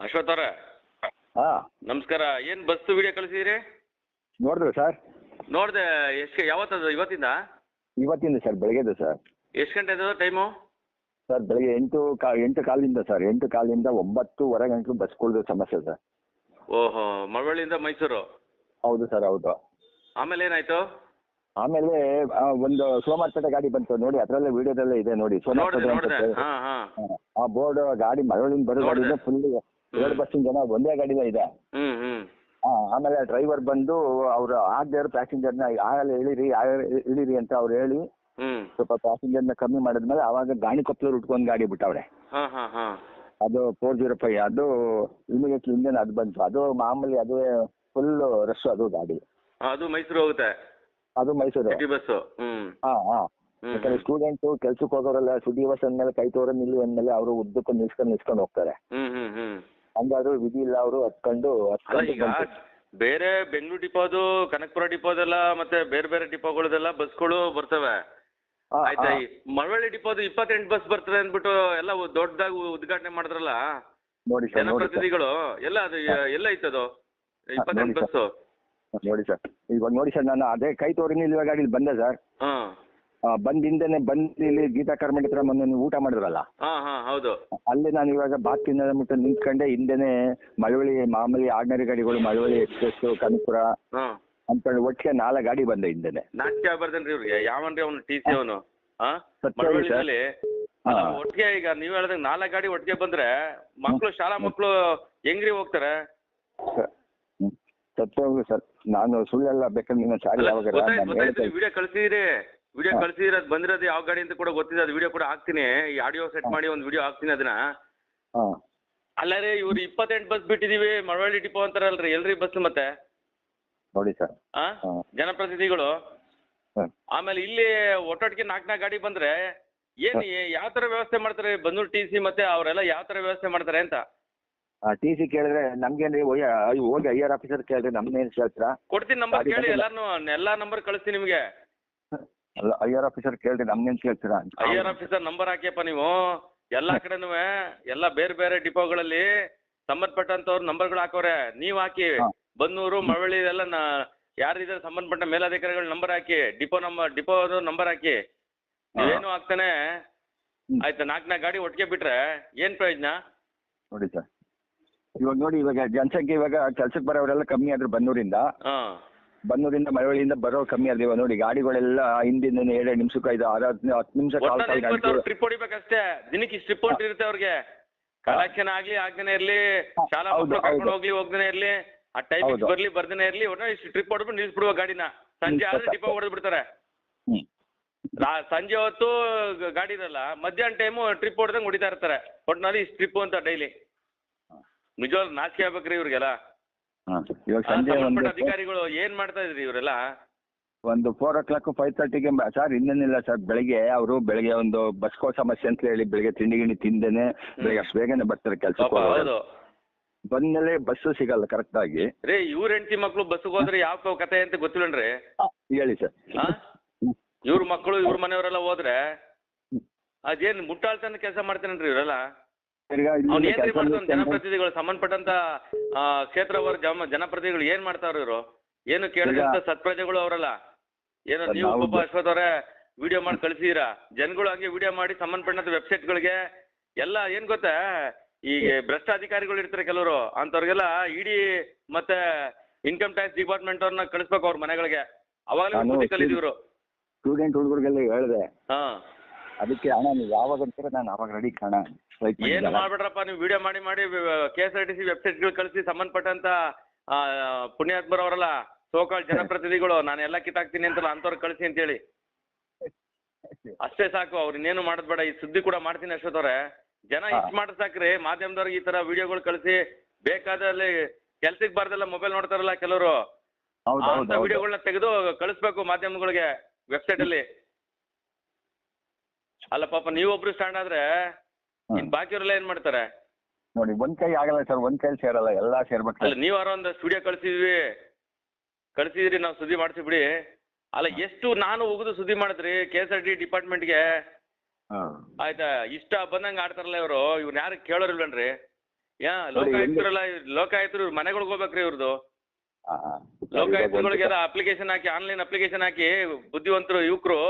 ಅಶ್ವಥ್ ಅವರ. ಹಾಂ. ನಮಸ್ಕಾರ. ಏನ್ ಬಸ್ ವಿಡಿಯೋ ಕಳಿಸಿದ್ರಿ? ನೋಡಿದ್ರು ಸರ್. ನೋಡಿದೆ ಎಷ್ಟು ಯಾವತ್ತದು ಇವತ್ತಿಂದ? ಇವತ್ತಿಂದ ಸರ್ ಬೆಳಗ್ಗೆದು ಸರ್. ಎಷ್ಟು ಗಂಟೆ ಅದು ಟೈಮು ಸರ್ ಬೆಳಗ್ಗೆ ಎಂಟು ಕಾ ಎಂಟು ಕಾಲಿಂದ ಸರ್ ಎಂಟು ಕಾಲಿಂದ ಒಂಬತ್ತುವರೆ ಗಂಟಲು ಕೊಡೋದು ಸಮಸ್ಯೆ ಸರ್. ಓಹೋ ಮಳವಳ್ಳಿಯಿಂದ ಮೈಸೂರು? ಹೌದು ಸರ್ ಹೌದು. ಆಮೇಲೆ ಏನಾಯ್ತು? ಆಮೇಲೆ ಆ, ಒಂದು ಸೋಮಾರ್ಪೇಟೆ ಗಾಡಿ ಬಂತು ನೋಡಿ ಅದರಲ್ಲೇ ವಿಡಿಯೋದಲ್ಲೇ ಇದೆ ನೋಡಿ ಸೋಮಾರ್ಪೇಟೆ ಹಾ ಹಾಂ. ಆ ಬೋರ್ಡ್ ಗಾಡಿ ಮಳವಳ್ಳಿಂದ ಬರೋ ಗಾಡಿ ನೋಡ್ದೆ. ಫುಲ್ ಎರಡು ಬಸ್ಸಿನ ಜನ ಒಂದೇ ಗಾಡಿಲೇ ಇದೆ. ಆ, ಆಮೇಲೆ ಡ್ರೈವರ್ ಬಂದು ಅವ್ರು ಆಗದೆ ಪ್ಯಾಸೆಂಜರ್ನ ಆಗಲೇ ಇಳಿರಿ ಇಳಿರಿ ಅಂತ ಅವ್ರು ಹೇಳಿ ಹ್ಮ್. ಸ್ವಲ್ಪ ಪ್ಯಾಸೆಂಜರ್ನ ಕಮ್ಮಿ ಮಾಡಿದ್ಮೇಲೆ ಅವಾಗ ಗಾಣಿ ಕೊಪ್ಪಲೂರು ಉಟ್ಕೊಂಡು ಗಾಡಿ ಬಿಟ್ಟವ್ರೆ. ಹಾ ಹಾಂ ಹಾಂ. ಅದು ಫೋರ್ ಜೀರೋ ಫೈವ್ ಅದು ಇಮಿಡಿಯೇಟ್ಲಿ ಇಂಜನ್ ಅದು ಬಂತು. ಅದು ಮಾಮೂಲಿ ಅದು ಫುಲ್ ರಶ್ ಅದು ಗಾಡಿ. ಅದು ಮೈಸೂರು ಹೋಗುತ್ತೆ? ಅದು ಮೈಸೂರು. City bus? ಹ್ಞೂ ಹಾ ಹಾ. ಹ್ಮ್. ಯಾಕಂದ್ರೆ ಸ್ಟೂಡೆಂಟ್ ಕೆಲ್ಸಕ್ಕೆ ಹೋಗೋರೆಲ್ಲ ಸುದ್ದಿ ಬಸ್ ಅಂದ್ಮೇಲೆ ಕೈ ತೋರ ನಿಲ್ಲು ಅಂದ್ಮೇಲೆ ಅವರು ಉದ್ದಕ್ಕೂ ನಿಲ್ಸ್ಕೊಂಡು ನಿಲ್ಸ್ಕೊಂಡು ಹೋಗ್ತಾರೆ. ಹ್ಮ್ ಹ್ಮ್ ಹ್ಞೂ ಹಂಗಾದ್ರೂ ವಿಧಿ ಇಲ್ಲ ಅವರು ಹತ್ಕೊಂಡು ಅಲ್ಲ ಈಗ ಬಂತು. ಬೇರೆ ಬೆಂಗಳೂರು ಡಿಪೋದು ಕನಕಪುರ ಡಿಪೋದೆಲ್ಲ ಮತ್ತೆ ಬೇರೆ ಬೇರೆ ಡಿಪೋಗಳದೆಲ್ಲ ಬಸ್ಗಳು ಬರ್ತವೆ. ಆಯ್ತಾ. ಈ ಮಳವಳ್ಳಿ ಡಿಪೋದು ಇಪ್ಪತ್ತೆಂಟು ಬಸ್ ಬರ್ತದೆ ಅಂದ್ಬಿಟ್ಟು ಎಲ್ಲ ದೊಡ್ಡದಾಗಿ ಉದ್ಘಾಟನೆ ಮಾಡಿದ್ರಲ್ಲ? ನೋಡಿ ಸರ್ ನೋಡಿ ಸರ್. ಜನಪ್ರತಿನಿಧಿಗಳು ಎಲ್ಲ ಅದು ಎಲ್ಲ ಐತದು? ಇಪ್ಪತ್ತೆಂಟು ನೋಡಿ ಬಸ್ಸು? ನೋಡಿ ಸರ್. ಇವಾಗ ನೋಡಿ ಸರ್ ನಾನು ಅದೇ ಕೈ ತೋರಿನ ಇಲ್ಲಿ ಬಂದೆ ಸರ್. ಹಾ. ಬಂದ್ ಹಿಂದೆನೆ ಬಂದು ಇಲ್ಲಿ ಗೀತಾ ಹತ್ರ ಮೊನ್ನೆ ನೀವು ಊಟ ಮಾಡಿದ್ರಲ್ಲ? ಹಾ ಹಾ ಹೌದು. ಅಲ್ಲಿ ನಾನು ಇವಾಗ ಬಾತ್ ಮುಟ್ಟ ನಿಂತ್ಕೊಂಡೆ ಹಿಂದೆನೆ ಮಳವಳ್ಳಿ ಮಾಮೂಲಿ ಆರ್ಡಿನರಿ ಗಾಡಿಗಳು ಮಳವಳ್ಳಿ ಎಕ್ಸ್ಪ್ರೆಸ್ ಕನಕಪುರ ಅಂತ ಅನ್ಕೊಂಡು ಒಟ್ಟಿಗೆ ನಾಲ್ಕು ಗಾಡಿ ಬಂದೆ ಹಿಂದೆನೆ. ನಾಟ್ಯ ಬರ್ದೇನ್ರಿ ಇವ್ರಿಗೆ? ಯಾವನ್ರಿ ಅವನು ಟಿ ಸಿ ಅವನು? ಹಾಂ? ಸತ್ಯ ಇದೆ ಮಳವಳ್ಳಿನಲ್ಲಿ ಹಾ. ಒಟ್ಟಿಗೆ ಈಗ ನೀವ್ ಹೇಳದ್ ನಾಲ್ಕು ಗಾಡಿ ಒಟ್ಟಿಗೆ ಬಂದ್ರೆ ಮಕ್ಳು ಶಾಲಾ ಮಕ್ಳು ಹೆಂಗ್ರಿ ಹೋಗ್ತಾರೆ? ಸತ್ಯ. ಸರ್. ನಾನು ಸುಳ್ಳೆಲ್ಲ ಬೇಕಂದ್ರೆ ನೀನು ಸಾರಿ ಅಲ್ಲ, ಯಾವಾಗ ಗೊತ್ತಾಯ್ತು ನಾನು ಗೊತ್ತಾಯ್ತು ವಿಡಿಯೋ ಕಳ್ಸಿದಿರಿ. ವಿಡಿಯೋ ಕಳ್ಸಿದ್ರೆ ಅದು ಬಂದಿರೋದು ಯಾವ ಗಾಡಿ ಅಂತ ಕೂಡ ಗೊತ್ತಿದೆ ಅದು ವಿಡಿಯೋ ಕೂಡ ಹಾಕ್ತೀನಿ. ಈ ಆಡಿಯೋ ಸೆಟ್ ಮಾಡಿ ಒಂದು ವಿಡಿಯೋ ಹಾಕ್ತೀನಿ ಅದನ್ನ. ಹಾಂ. ಅಲ್ಲರೇ ಇವ್ರು ಇಪ್ಪತ್ತೆಂಟು ಬಸ್ ಬಿಟ್ಟಿದೀವಿ ಮಳವಳ್ಳಿ ಡಿಪೋ ಅಂತಾರಲ್ರಿ ಎಲ್ರಿ ಬಸ್ ಮತ್ತೆ? ನೋಡಿ ಸರ್. ಆ? ಹಾಂ. ಜನಪ್ರತಿನಿಧಿಗಳು. ಆಮೇಲೆ ಇಲ್ಲಿ ಒಟ್ಟೊಟ್ಟಿಗೆ ನಾಲ್ಕು ನಾಲ್ಕು ಗಾಡಿ ಬಂದ್ರೆ ಏನ್ ಯಾವ ತರ ವ್ಯವಸ್ಥೆ ಮಾಡ್ತಾರೆ ಬಂದೂರು ಟಿ ಸಿ ಮತ್ತೆ ಅವರೆಲ್ಲ ಯಾವ ತರ ವ್ಯವಸ್ಥೆ ಮಾಡ್ತಾರೆ ಅಂತ? ಟಿ ಸಿ ಕೇಳಿದ್ರೆ ನಮ್ಗೇನ್ರಿ ಹೋಗಿ ಹೋಗಿ ಐ ಆರ್ ಆಫೀಸರ್ ಕೇಳಿದ್ರೆ ನಮ್ಮ ಕೇಳ್ತೀರಾ? ಕೊಡ್ತೀನಿ ನಂಬರ್ ಗಾಡಿ ಕೇಳಿ ಬಂದಿಲ್ಲ. ಎಲ್ಲಾನು ಎಲ್ಲಾ ನಂಬರ್ ಕಳಿಸ್ತೀನಿ ನಿಮಗೆ. ಅಲ್ಲ ಐ ಆರ್ ಆಫೀಸರ್ ಕೇಳಿ ನಮ್ಗೆ ಕೇಳ್ತೀರಾ? ಐ ಆರ್ ಆಫೀಸರ್ ನಂಬರ್ ಹಾಕಿಯಪ್ಪ ನೀವು. ಎಲ್ಲಾ ಕಡೆನೂ ಎಲ್ಲ ಬೇರೆ ಬೇರೆ ಡಿಪೋಗಳಲ್ಲಿ ಸಂಬಂಧಪಟ್ಟಂತವ್ರ ನಂಬರ್ಗಳು ಹಾಕೋರೆ. ನೀವ್ ಹಾಕಿ ಬನ್ನೂರು ಮಳವಳ್ಳಿ ಎಲ್ಲ ಯಾರಿದ್ದಾರೆ ಸಂಬಂಧಪಟ್ಟ ಮೇಲಾಧಿಕಾರಿಗಳ ನಂಬರ್ ಹಾಕಿ ಡಿಪೋ ನಂಬರ್ ಡಿಪೋ ನಂಬರ್ ಹಾಕಿ. ನೀವೇನು ಹಾಕ್ತಾನೆ. ಆಯ್ತಾ ನಾಲ್ಕು ನಾಲ್ಕು ಗಾಡಿ ಒಟ್ಟಿಗೆ ಬಿಟ್ರೆ ಏನ್ ಪ್ರಯೋಜನ? ನೋಡಿ ಸರ್. ಇವಾಗ ನೋಡಿ ಇವಾಗ ಜನಸಂಖ್ಯೆ ಇವಾಗ ಕೆಲ್ಸಕ್ಕೆ ಬರೋರೆಲ್ಲ ಕಮ್ಮಿ ಆದ್ರು ಬನ್ನೂರಿಂದ. ಹಾ. ಬನ್ನೂರಿಂದ ಮಳವಳ್ಳಿಯಿಂದ ಬರೋ ಕಮ್ಮಿ ಅಲ್ವಾ ನೋಡಿ ಗಾಡಿಗಳೆಲ್ಲ ಹಿಂದಿಂದ ಎರಡು ನಿಮಿಷಕ್ಕೆ ಐದು ಆರು ಹತ್ತು ಹತ್ತು ನಿಮಿಷ ಕಾಲ್ ಕಾಲ್ ಗಂಟೆ ಟ್ರಿಪ್ ಹೊಡಿಬೇಕಷ್ಟೇ. ದಿನಕ್ಕೆ ಇಷ್ಟು ಟ್ರಿಪ್ ಹೊಂಟಿರುತ್ತೆ ಅವ್ರಿಗೆ. ಕಲೆಕ್ಷನ್ ಆಗ್ಲಿ ಆಗ್ದೇನೆ ಇರ್ಲಿ ಶಾಲಾ ಮಕ್ಕಳು ಕರ್ಕೊಂಡು. ಹೋಗ್ಲಿ ಹೋಗ್ದೇನೆ ಇರ್ಲಿ ಆ ಟೈಪ್ ಹೌದು. ಬರ್ಲಿ ಬರ್ದೇನೆ ಇರ್ಲಿ ಒಟ್ನಲ್ಲಿ ಇಷ್ಟು ಟ್ರಿಪ್ ಹೊಡ್ಬಿಟ್ಟು ನಿಲ್ಸ್ಬಿಡುವ ಗಾಡಿನ. ಸಂಜೆ ಆದ್ರೆ. ಡಿಪೋ ಹೊಡೆದು ಬಿಡ್ತಾರೆ ಸಂಜೆ ಹೊತ್ತು ಗಾಡಿ ಇರಲ್ಲ ಮಧ್ಯಾಹ್ನ ಟೈಮು ಟ್ರಿಪ್ ಹೊಡೆದಂಗೆ ಹೊಡಿತಾ ಇರ್ತಾರೆ. ಒಟ್ಟಿನಲ್ಲಿ ಇಷ್ಟು ಟ್ರಿಪ್ ಅಂತ ಡೈಲಿ ನಿಜವಾಗ್ಲೂ ನಾಚಿಕೆ ಆಗ್ಬೇಕ್ರಿ ಇವ್ರಿಗೆಲ್ಲ. ಹಾಂ ಇವಾಗ ಸಂಜೆ ಸಂಬಂಧಪಟ್ಟ ಒಂದು ಅಧಿಕಾರಿಗಳು ಏನ್ ಮಾಡ್ತಾ ಇದ್ರಿ ಇವರೆಲ್ಲ? ಒಂದು ಫೋರ್ ಓ ಕ್ಲಾಕ್ ಫೈವ್ ತರ್ಟಿಗೆ ಸರ್ ಇನ್ನೇನಿಲ್ಲ ಸರ್ ಬೆಳಿಗ್ಗೆ ಅವರು ಬೆಳಿಗ್ಗೆ ಒಂದು ಬಸ್ಕೋ ಸಮಸ್ಯೆ ಅಂತ ಹೇಳಿ ಬೆಳಿಗ್ಗೆ ತಿಂಡಿ ಗಿಂಡಿ ತಿಂದೇನೆ ಬೆಳಿಗ್ಗೆ ಅಷ್ಟು ಬೇಗನೆ ಬರ್ತಾರೆ ಪಾಪ ಕೆಲಸಕ್ಕೆ ಹೌದು. ಬಂದ್ಮೇಲೆ ಬಸ್ಸು ಸಿಗಲ್ಲ ಕರೆಕ್ಟಾಗಿ ರೀ ಇವ್ರ ಹೆಂಡತಿ ಮಕ್ಳು ಬಸ್ಸಿಗೆ ಹೋದ್ರೆ ಯಾವ ಕತೆ ಅಂತ ಗೊತ್ತಿಲ್ಲನ್ರಿ? ಹೇಳಿ ಸರ್ ಆ? ಇವ್ರ ಮಕ್ಕಳು ಇವ್ರ ಮನೆಯವರೆಲ್ಲ ಹೋದ್ರೆ ಅದೇನ್ ಮುಟ್ಟಾಳ್ತನ ಕೆಲಸ ಮಾಡ್ತೇನೆ ಇವರೆಲ್ಲ? ತಿರ್ಗಾ ಅವ್ನು ಇಲ್ಲಿ ಏನ್ರಿ ಕೆಲಸ ಮಾಡ್ತಾನೆ ಜನಪ್ರತಿನಿಧಿಗಳು? ಸಂಬಂಧಪಟ್ಟಂತ ಆ, ಕ್ಷೇತ್ರವರ ಜಮ ಜನಪ್ರತಿನಿಧಿಗಳು ಏನ್ ಮಾಡ್ತಾರ ಇವ್ರು? ಏನು ಕೇಳಿದಂತ ಸತ್ಪ್ರಜೆಗಳು ಅವರಲ್ಲ? ಏನೋ ಸರ್, ನೀವು ನಾವು ಪಾಪ ಅಶ್ವಥ್ ಅವರೇ ವಿಡಿಯೋ ಮಾಡಿ ಕಳಿಸಿದೀರಾ? ಜನಗಳು ಹಂಗೆ ವಿಡಿಯೋ ಮಾಡಿ ಸಂಬಂಧಪಟ್ಟಂತ ವೆಬ್ಸೈಟ್ಗಳಿಗೆ ಎಲ್ಲ ಏನ್ ಗೊತ್ತಾ? ಈಗ ಭ್ರಷ್ಟ ಅಧಿಕಾರಿಗಳು ಇರ್ತಾರೆ ಕೆಲವರು ಅಂತವ್ರಿಗೆಲ್ಲ ಇಡಿ ಮತ್ತೆ ಇನ್ಕಮ್ ಟ್ಯಾಕ್ಸ್ ಡಿಪಾರ್ಟ್ಮೆಂಟ್ ಅವ್ರನ್ನ ಕಳಿಸ್ಬೇಕು ಅವ್ರ ಮನೆಗಳಿಗೆ. ಅವಾಗಲೇ ನಾನು ಬುದ್ಧಿ ಕಲಿತಿದ್ರು ಸ್ಟೂಡೆಂಟ್ ಹುಡುಗರಿಗೆಲ್ಲ ಹೇಳಿದೆ. ಹಾ. ಅದಕ್ಕೆ ಅಣ್ಣ ನೀವು ಯಾವಾಗ ಅಂತೀರ ನಾನು ಅವಾಗ ರೆಡಿ ಕಾಣ ಏನು ಮಾಡ್ಬಿಡ್ರಪ್ಪ ನೀವು ವಿಡಿಯೋ ಮಾಡಿ ಮಾಡಿ K S R T C ವೆಬ್ಸೈಟ್ಗಳು ಕಳಿಸಿ ಸಂಬಂಧಪಟ್ಟಂತ ಪುಣ್ಯಾತ್ಮರವರಲ್ಲ ಸೋಕಾಳ್ ಜನಪ್ರತಿನಿಧಿಗಳು ನಾನು ಎಲ್ಲ ಕಿತ್ತಾಕ್ತೀನಿ ಅಂತಲ್ಲ ಅಂಥವ್ರಿಗೆ ಕಳಿಸಿ ಅಂತೇಳಿ ಅಷ್ಟೇ ಸಾಕು ಅವ್ರು ಇನ್ನೇನು ಮಾಡೋದ್ಬೇಡ ಈ ಸುದ್ದಿ ಕೂಡ ಮಾಡ್ತೀನಿ ಅಷ್ಟೊತ್ತವ್ರೆ ಜನ. ಇಷ್ಟು ಮಾಡ್ರೆ ಸಾಕ್ರಿ ಮಾಧ್ಯಮದವ್ರಿಗೆ ಈ ತರ ವಿಡಿಯೋಗಳು ಕಳಿಸಿ ಬೇಕಾದಲ್ಲಿ ಕೆಲ್ಸಕ್ಕೆ ಬಾರ್ದೆಲ್ಲ ಮೊಬೈಲ್ ನೋಡ್ತಾರಲ್ಲ ಕೆಲವರು ವಿಡಿಯೋಗಳನ್ನ ತೆಗೆದು ಕಳಿಸ್ಬೇಕು ಮಾಧ್ಯಮಗಳಿಗೆ ವೆಬ್ಸೈಟ್ ಅಲ್ಲಿ ಅಲ್ಲ ಪಾಪ ನೀವೊಬ್ರು ಸ್ಟ್ಯಾಂಡ್ ಆದ್ರೆ. ಇನ್ ಬಾಕಿಯವರೆಲ್ಲ ಏನ್ ಮಾಡ್ತಾರೆ? ನೋಡಿ ಒಂದ್ ಕೈ ಆಗಲ್ಲ ಸರ್ ಒಂದ್ ಕೈ ಸೇರಲ್ಲ ಎಲ್ಲಾ ಸೇರ್ಬೇಕು ಅಲ್ಲ ನೀವು ಯಾರೋ ಒಂದು ಸ್ಟುಡಿಯೋ ಕಳ್ಸಿದ್ವಿ. ಕಳ್ಸಿದ್ರಿ ನಾವು ಸುದ್ದಿ ಮಾಡ್ಸಿ ಬಿಡಿ. ಅಲ್ಲ ಎಷ್ಟು ನಾನು ಹೋಗುದು ಸುದ್ದಿ ಮಾಡಿದ್ರಿ ಕೆ ಎಸ್ ಆರ್ ಟಿ ಡಿಪಾರ್ಟ್ಮೆಂಟ್ಗೆ ಆಯ್ತಾ ಇಷ್ಟ ಬಂದಂಗೆ ಆಡ್ತಾರಲ್ಲ ಇವರು ಇವ್ರು ಯಾರು ಕೇಳೋರಿಲ್ವೇನ್ರಿ? ಯಾ ಲೋಕಾಯುಕ್ತರಲ್ಲ ಲೋಕಾಯುಕ್ತರು ಇವ್ರ ಮನೆಗಳಿಗೆ ಹೋಗ್ಬೇಕ್ರಿ ಇವ್ರದ್ದು ಆ, ಆ. ಅಪ್ಲಿಕೇಶನ್ ಹಾಕಿ ಆನ್ಲೈನ್ ಅಪ್ಲಿಕೇಶನ್ ಹಾಕಿ ಬುದ್ಧಿವಂತರು ಯುವಕರು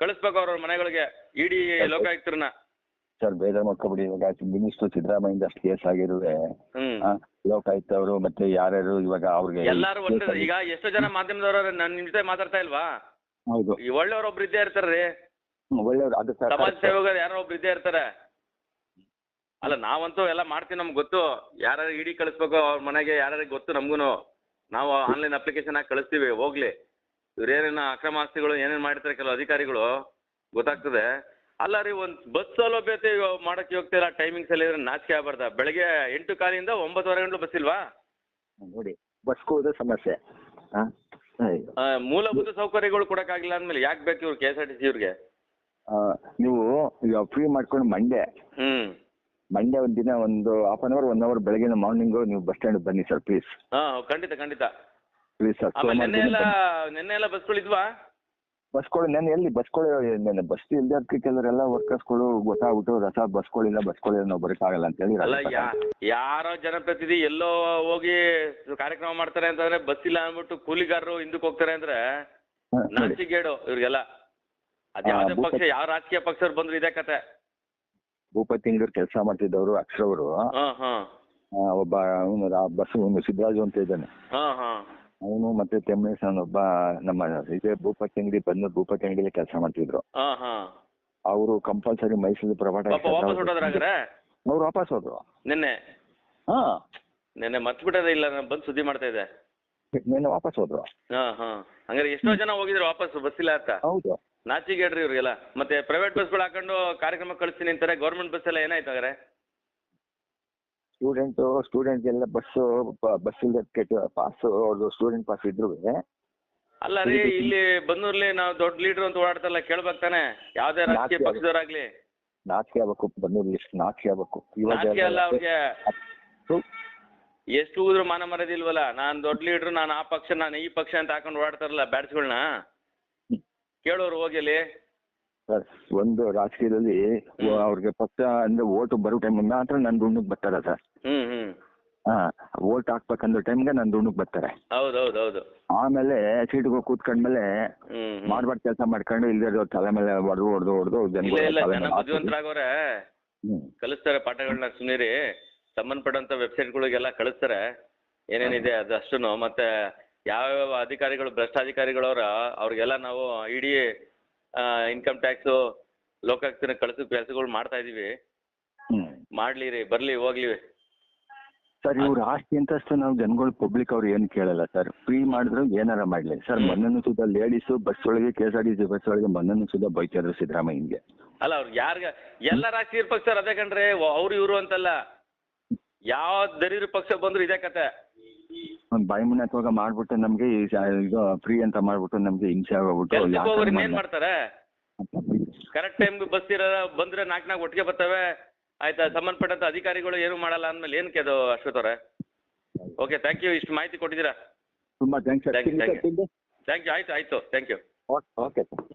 ಕಳಿಸ್ಬೇಕು ಅವ್ರ ಮನೆಗಳಿಗೆ ಇಡೀ ಲೋಕಾಯುಕ್ತರನ್ನ. ಸರ್ ಬೇಜಾರ್ ಮಾಡ್ಕೊಬಿಡಿ. ಇವಾಗ ಮಿನಿಸ್ಟರ್ ಸಿದ್ದರಾಮಯ್ಯ ಅಷ್ಟು ಕೇಸ್ ಆಗಿರುವೆ ಹ್ಮ್. ಆ, ಅವರು ಮತ್ತೆ ಯಾರ್ಯಾರು ಇವಾಗ ಅವ್ರಿಗೆ ಎಲ್ಲಾರು ಒಂದೇ ಈಗ ಎಷ್ಟೋ ಜನ ಮಾಧ್ಯಮದವರು ನನ್ನ ನಿಮ್ ಜೊತೆ ಮಾತಾಡ್ತಾ ಇಲ್ವಾ? ಹೌದು. ಈ ಒಳ್ಳೆಯವ್ರು ಒಬ್ರು ಇದ್ದೇ ಇರ್ತಾರ್ರಿ ಹ್ಮ್, ಒಳ್ಳೆಯವ್ರು ಅದು ಸರ್ ಸಮಾಜ ಸೇವಕರು ಯಾರೋ ಒಬ್ರು ಇದ್ದೇ ಇರ್ತಾರೆ. ಅಲ್ಲ ನಾವಂತೂ ಎಲ್ಲ ಮಾಡ್ತೀವಿ ನಮ್ಗೆ ಗೊತ್ತು. ಯಾರು ಇಡಿ ಕಳಿಸ್ಬೇಕು ಅವ್ರ ಮನೆಗೆ ಯಾರ್ಯಾರಿಗೆ ಗೊತ್ತು ನಮ್ಗೂನು. ನಾವು ಆನ್ಲೈನ್ ಅಪ್ಲಿಕೇಶನ್ ಹಾಕಿ ಕಳಿಸ್ತೀವಿ ಹೋಗ್ಲಿ. ಇವ್ರೇನೇನು ಅಕ್ರಮ ಆಸ್ತಿಗಳು ಏನೇನು ಮಾಡಿರ್ತಾರೆ ಕೆಲವು ಅಧಿಕಾರಿಗಳು ಗೊತ್ತಾಗ್ತದೆ. ಅಲ್ಲ ರೀ ಒಂದು ಬಸ್ ಸೌಲಭ್ಯತೆ ಮಾಡಕ್ ಮಾಡಕ್ಕೆ ಹೋಗ್ತಿಲ್ಲ ಟೈಮಿಂಗ್ಸ್ ಎಲ್ಲ ಇದ್ರೆ ನಾಚಿಕೆ ಆಗ್ಬಾರ್ದ? ಬೆಳಗ್ಗೆ ಎಂಟು ಕಾಲಿಂದ ಒಂಬತ್ತುವರೆ ಗಂಟೆ ಬಸ್ ಇಲ್ವಾ? ನೋಡಿ ಬಸ್ಕೋದು ಸಮಸ್ಯೆ? ಅಯ್ಯೋ. ಮೂಲಭೂತ ಸೌಕರ್ಯಗಳು ಕೊಡಕ್ಕಾಗಿಲ್ಲ ಅಂದ್ಮೇಲೆ ಯಾಕೆ ಬೇಕು ಇವ್ರು K S R T C ಇವ್ರಿಗೆ? ಆ, ನೀವು ಈಗ ಫ್ರೀ ಮಾಡ್ಕೊಂಡು ಮಂಡ್ಯ ಹ್ಮ್. ಮಂಡ್ಯ ಒಂದು ದಿನ ಒಂದು half an hour one hour ಬೆಳಗಿನ ಮಾರ್ನಿಂಗ್ ನೀವು ಬಸ್ ಸ್ಟ್ಯಾಂಡ್ ಬನ್ನಿ ಸರ್ ಪ್ಲೀಸ್ ಹಾ ಖಂಡಿತ ಖಂಡಿತ. ಪ್ಲೀಸ್ ಸರ್ ಆಮೇಲೆ ನೆನ್ನೆ ಎಲ್ಲ ನಿನ್ನೆ ಎಲ್ಲ ಬಸ್ಗಳಿದ್ವಾ ಬಸ್ಗಳು ನಾನು ಎಲ್ಲಿ ಬಸ್ಗಳು ನಾನು ಬಸ್ ಇಲ್ದೆ ಅದಕ್ಕೆ ಕೆಲವರೆಲ್ಲ ವರ್ಕರ್ಸ್ಗಳು ಗೊತ್ತಾಗ್ಬಿಟ್ಟು ರಸ ಬಸ್ಗಳಿಲ್ಲ ಬಸ್ಗಳಿಲ್ಲ ನಾವು ಆಗಲ್ಲ ಅಂತ ಹೇಳಿ ಅಲ್ಲ ಯಾ ಯಾರೋ ಜನಪ್ರತಿನಿಧಿ ಎಲ್ಲೋ ಹೋಗಿ ಕಾರ್ಯಕ್ರಮ ಮಾಡ್ತಾರೆ ಅಂತಂದ್ರೆ ಬಸ್ ಇಲ್ಲ ಅಂದ್ಬಿಟ್ಟು ಕೂಲಿಗಾರರು ಹಿಂದಕ್ಕೆ ಹೋಗ್ತಾರೆ ಅಂದ್ರೆ ನಾಚಿಗೇಡು ಇವ್ರಿಗೆಲ್ಲ. ಅದ್ ಯಾವ್ದೇ ಪಕ್ಷ ಯಾವ ರಾಜಕೀಯ ಪಕ್ಷರು ಬಂದ್ರು ಇದೇ ಕತೆ. ಭೂಪತಿ ಅಂಗಡಿ ಕೆಲಸ ಮಾಡ್ತಿದ್ದವರು ಅಕ್ಷರವರು. ಹಾ ಹಾ. ಒಬ್ಬ ಅವನು ಬಸ್ ಅವನು ಸಿದ್ದರಾಜು ಅಂತ ಇದ್ದಾನೆ. ಹಾ ಹಾ. ಅವನು ಮತ್ತೆ ತೆಮ್ಮೇಶ್ ಒಬ್ಬ ನಮ್ಮ ಇದೆ ಭೂಪತಿ ಅಂಗಡಿ ಬಂದ ಭೂಪತಿ ಅಂಗಡಿಲಿ ಕೆಲಸ ಮಾಡ್ತಿದ್ರು. ಹಾ ಹಾ. ಅವರು ಕಂಪಲ್ಸರಿ ಮೈಸೂರು ಪ್ರವಾಟ ಪಾಪ ವಾಪಸ್ ಅವ್ರು? ವಾಪಸ್ ಹೋದ್ರು. ನಿನ್ನೆ? ಹಾ. ನಿನ್ನೆ ಬಿಟ್ಟದ ಇಲ್ಲ ನಾನು ಬಂದು ಸುದ್ದಿ ಮಾಡ್ತಾ ಇದ್ದೆ. ನಿನ್ನೆ ವಾಪಸ್ ಹೋದ್ರು. ಹಾ ಹಾ. ಹಂಗಾರೆ ಎಷ್ಟೋ ಜನ ಹೋಗಿದ್ರು ವಾಪಸ್ ಬಸ್ ಇಲ್ಲ ಅಂತ. ಹೌದು. ನಾಚಿಗೇಡ್ರಿ ಇವ್ರಿಗೆಲ್ಲ. ಮತ್ತೆ ಪ್ರೈವೇಟ್ ಬಸ್ಗಳು ಹಾಕೊಂಡು ಕಾರ್ಯಕ್ರಮ ಕಳಿಸ್ತೀನಿ ಅಂತಾರೆ ಗೌರ್ಮೆಂಟ್ ಬಸ್ ಎಲ್ಲ ಏನಾಯ್ತು ಹಾಗಾರೆ ಸ್ಟೂಡೆಂಟ್ ಸ್ಟೂಡೆಂಟ್ ಎಲ್ಲ ಬಸ್ ಬಸ್ ಇಲ್ಲದೆ ಪಾಸ್ ಅವ್ರದ್ದು ಸ್ಟೂಡೆಂಟ್ ಪಾಸ್ ಇದ್ರು ಅಲ್ಲ ರೀ ಇಲ್ಲಿ ಬಂದೂರ್ಲಿ ನಾವು ದೊಡ್ಡ ಲೀಡರ್ ಅಂತ ಓಡಾಡ್ತಲ್ಲ ಕೇಳ್ಬೇಕು ತಾನೆ. ಯಾವ್ದೇ ರಾಜಕೀಯ. ಪಕ್ಷದವರಾಗ್ಲಿ. ನಾಚಿಕೆ ಆಗ್ಬೇಕು ಬಂದೂರ್ಲಿ ಲಿಸ್ಟ್ ನಾಚಿಕೆ ಆಗ್ಬೇಕು. ನಾಚಿಕೆ ಅಲ್ಲ ಅವ್ರಿಗೆ. ಎಷ್ಟು ಹೋದ್ರು ಮಾನ ಮರದಿಲ್ವಲ್ಲ ಇಲ್ವಲ್ಲ ನಾನ್ ದೊಡ್ಡ ಲೀಡರ್ ನಾನು ಆ ಪಕ್ಷ ನಾನು ಈ ಪಕ್ಷ ಅಂತ ಹಾಕೊಂಡು ಓಡಾಡ್ತಾರಲ್ಲ ಬ್ಯಾಟ್ಸ್ಗಳನ್ನ ಕೇಳೋರು ಹೋಗಿ ಅಲ್ಲಿ ಸರ್, ಒಂದು ರಾಜಕೀಯದಲ್ಲಿ. ಅವ್ರಿಗೆ ಪಕ್ಷ ಅಂದ್ರೆ ಓಟ್ ಬರೋ ಟೈಮ್ ಮಾತ್ರ ನನ್ನ ದುಂಡಕ್ ಬರ್ತಾರ ಸರ್. ಹ್ಮ್ ಹ್ಮ್. ಹಾ ಓಟ್ ಹಾಕ್ಬೇಕಂದ್ರೆ ಟೈಮ್ಗೆ ನನ್ನ ದುಂಡಕ್ ಬರ್ತಾರೆ. ಹೌದು ಹೌದು ಹೌದು ಆಮೇಲೆ ಸೀಟ್ಗೆ ಕೂತ್ಕೊಂಡ್ಮೇಲೆ ಹ್ಮ್ ಹ್ಮ್. ಮಾಡ್ಬಾರ್ದು ಕೆಲಸ ಮಾಡ್ಕೊಂಡು ಇಲ್ದೇ ತಲೆ ಮೇಲೆ ಹೊಡೆದು ಹೊಡೆದು ಹೊಡೆದು ಇಲ್ಲ ಜನ ಬುದ್ಧಿವಂತರಾಗವ್ರೆ ಕಳಿಸ್ತಾರೆ ಪಾಠಗಳನ್ನ ಸುಮ್ಮನಿರಿ ಸಂಬಂಧಪಟ್ಟಂತ ವೆಬ್ಸೈಟ್ಗಳಿಗೆಲ್ಲ ಕಳಿಸ್ತಾರೆ. ಏನೇನಿದೆ ಅದು ಅಷ್ಟೂ ಮತ್ತೆ ಯಾವ ಅಧಿಕಾರಿಗಳು ಭ್ರಷ್ಟಾಧಿಕಾರಿಗಳವ್ರ ಅವ್ರಿಗೆಲ್ಲ ನಾವು ಇಡೀ ಇನ್ಕಮ್ ಟ್ಯಾಕ್ಸು ಲೋಕಾಯುಕ್ತನ ಕಳಿಸೋ ಕೆಲಸಗಳು ಮಾಡ್ತಾ ಇದೀವಿ. ಹ್ಮ್. ಮಾಡ್ಲಿ ರೀ ಬರ್ಲಿ ಹೋಗ್ಲಿ. ಸರ್ ಇವ್ರ ಆಸ್ತಿ ಅಂತಷ್ಟು ನಾವು ಜನಗಳು ಪಬ್ಲಿಕ್ ಅವ್ರು ಏನು ಕೇಳಲ್ಲ ಸರ್. ಫ್ರೀ ಮಾಡಿದ್ರು ಏನಾರ ಮಾಡ್ಲಿ. ಸರ್ ಮನ್ನನ್ನು ಸುದ ಲೇಡೀಸ್ ಬಸ್ ಒಳಗೆ K S R T C bus ಒಳಗೆ ಮೊನ್ನೆನೂ ಸುದ್ದ ಬೈತಿದ್ರು ಸಿದ್ದರಾಮಯ್ಯಂಗೆ ಅಲ್ಲ ಅವ್ರು ಯಾರ್ಗ ಎಲ್ಲ ರಾಜಕೀಯ ಪಕ್ಷ ಅದೇ ಕಂಡ್ರೆ ಅವ್ರು ಇವ್ರು ಅಂತಲ್ಲ. ಯಾವ ದರಿದ್ರ ಪಕ್ಷ ಬಂದ್ರು ಇದೇ ಕತೆ. ಒಂದು ಬಾಯಿ ಮುನ್ನ ಅಥವಾ ಮಾಡ್ಬಿಟ್ಟು ನಮ್ಗೆ ಈ ಸ- ಇದು ಫ್ರೀ ಅಂತ ಮಾಡ್ಬಿಟ್ಟು ನಮ್ಗೆ ಹಿಂಸೆ ಆಗೋಗ್ಬಿಟ್ಟು ಕೆಲ್ಸಕ್ಕೆ ಯಾಕ್ ಹೋಗೋರು ಹಂಗ್ ಇನ್ನೇನ್ ಮಾಡ್ದೆ? ಮಾಡ್ತಾರೆ? ಕರೆಕ್ಟ್ ಟೈಮ್ಗೆ ಬಸ್ ಇರಲ್ಲ ಬಂದ್ರೆ ನಾಲ್ಕು ನಾಲ್ಕು ಒಟ್ಟಿಗೆ ಬರ್ತವೆ. ಆಯ್ತಾ ಸಂಬಂಧಪಟ್ಟಂತ ಅಧಿಕಾರಿಗಳು ಏನು ಮಾಡಲ್ಲ ಅಂದ್ಮೇಲೆ ಏನಕ್ಕೆ ಅದು ಅಶ್ವಥ್ ಅವರೇ? ಓಕೆ ಥ್ಯಾಂಕ್ ಯು ಇಷ್ಟು ಮಾಹಿತಿ ಕೊಟ್ಟಿದ್ದೀರಾ? ತುಂಬಾ thanks Thank you, thank thank you ಆಯ್ತು ಆಯ್ತು ಥ್ಯಾಂಕ್ ಯು ಓಕೆ ಸರ್.